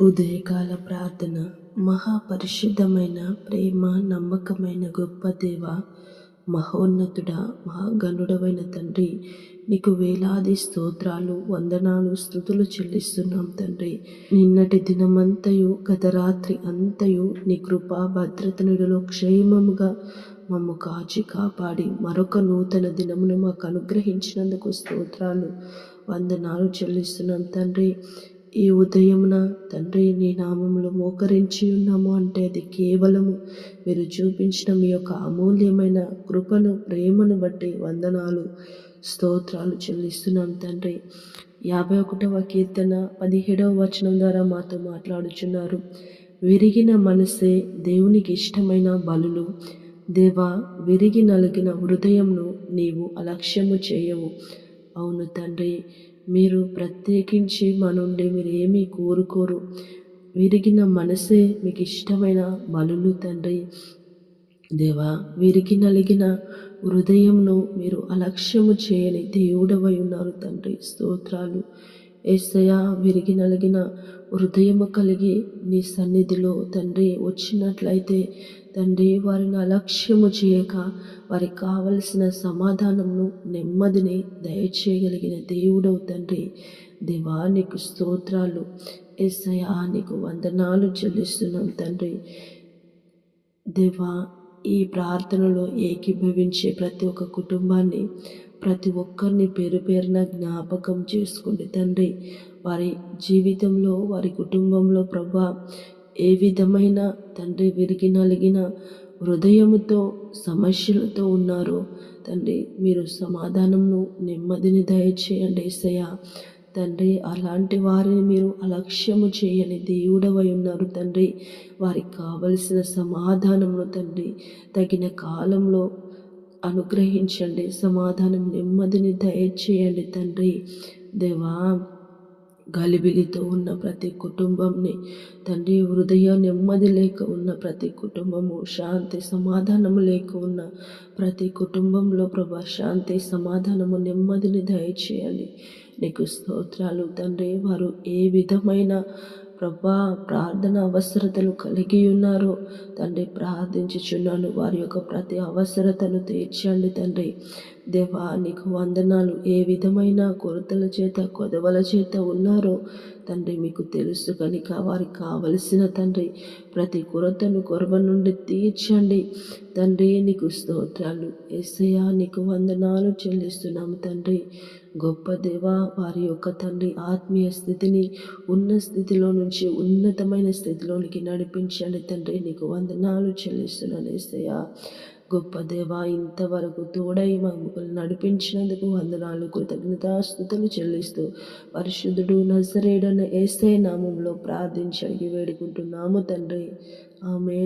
ఉదయకాల ప్రార్థన. మహాపరిశుద్ధమైన ప్రేమ నమ్మకమైన గొప్ప దేవ మహోన్నతుడ మహాగణుడవైన తండ్రి నీకు వేలాది స్తోత్రాలు వందనాలు స్థుతులు చెల్లిస్తున్నాం తండ్రి. నిన్నటి దినమంతయు గత రాత్రి అంతయు నీ కృపా భద్రత భద్రతనుడిలో క్షేమముగా మమ్ము కాచి కాపాడి మరొక నూతన దినమును మాకు అనుగ్రహించినందుకు స్తోత్రాలు వందనాలు చెల్లిస్తున్నాం తండ్రి. ఈ ఉదయమున తండ్రి నీ నామంలో మోకరించి ఉన్నాము అంటే అది కేవలము. మీరు చూపించిన మీ యొక్క అమూల్యమైన కృపను ప్రేమను బట్టి వందనాలు స్తోత్రాలు చెల్లిస్తున్నాం తండ్రి. యాభై ఒకటవ కీర్తన పదిహేడవ వచనం ద్వారా మాతో మాట్లాడుచున్నారు. విరిగిన మనసే దేవునికి ఇష్టమైన బలులు. దేవా విరిగి నలిగిన హృదయంను నీవు అలక్ష్యము చేయవు. అవును తండ్రి మీరు ప్రత్యేకించి మా నుండి మీరు ఏమీ కోరుకోరు. విరిగిన మనసే మీకు ఇష్టమైన బలులు తండ్రి. దేవా విరిగి నలిగిన హృదయంను మీరు అలక్ష్యము చేయని దేవుడవై ఉన్నారు తండ్రి. స్తోత్రాలు. ఏసయ విరిగి నలిగిన హృదయము కలిగి నీ సన్నిధిలో తండ్రి వచ్చినట్లయితే తండ్రి వారిని అలక్ష్యము చేయక వారికి కావలసిన సమాధానమును నెమ్మదిని దయచేయగలిగిన దేవుడవు తండ్రి. దేవా నీకు స్తోత్రాలు. ఎస్ఐయా నీకు వందనాలు చెల్లిస్తున్నాం తండ్రి. దేవా ఈ ప్రార్థనలో ఏకీభవించే ప్రతి ఒక్క కుటుంబాన్ని ప్రతి ఒక్కరిని పేరు పేరున జ్ఞాపకం చేసుకోండి తండ్రి వారి జీవితంలో వారి కుటుంబంలో ప్రభా ఏ విధమైన తండ్రి విరిగి నలిగిన హృదయముతో సమస్యలతో ఉన్నారో తండ్రి మీరు సమాధానంను నెమ్మదిని దయచేయండి ఏసయ్య. తండ్రి అలాంటి వారిని మీరు అలక్ష్యము చేయని దేవుడవై ఉన్నారు తండ్రి. వారికి కావలసిన సమాధానమును తండ్రి తగిన కాలంలో అనుగ్రహించండి. సమాధానం నెమ్మదిని దయచేయండి తండ్రి. దేవా గలిబిలితో ఉన్న ప్రతి కుటుంబంని తండ్రి హృదయ నెమ్మది లేక ఉన్న ప్రతి కుటుంబము శాంతి సమాధానము లేక ఉన్న ప్రతి కుటుంబంలో ప్రభా శాంతి సమాధానము నెమ్మదిని దయచేయాలి నీకు స్తోత్రాలు తండ్రి. వారు ఏ విధమైన ప్రభా ప్రార్థన అవసరతలు కలిగి ఉన్నారు. తండ్రి ప్రార్థించుచున్నాను. వారి యొక్క ప్రతి అవసరతను తీర్చండి తండ్రి. దేవా నీకు వందనాలు. ఏ విధమైన కొరతల చేత కొదవల చేత ఉన్నారో తండ్రి మీకు తెలుసు కనుక వారికి కావలసిన తండ్రి ప్రతి కొరతను కొరవ నుండి తీర్చండి. తండ్రి నీకు స్తోత్రాలు. ఎస్సయా నీకు వందనాలు చెల్లిస్తున్నాము తండ్రి. గొప్ప దేవ వారి యొక్క తండ్రి ఆత్మీయ స్థితిని ఉన్న స్థితిలో నుంచి ఉన్నతమైన స్థితిలోనికి నడిపించండి తండ్రి. నీకు వందనాలు చెల్లిస్తున్నాను ఎస్సయ్యా గొప్ప దేవ ఇంతవరకు తోడై మమ్మల్ని నడిపించినందుకు వందనాలు కృతజ్ఞతాస్థుతులు చెల్లిస్తూ పరిశుద్ధుడు నజరేడన ఏసే నామంలో ప్రార్థించి అడిగి వేడుకుంటున్నాము తండ్రి. ఆమె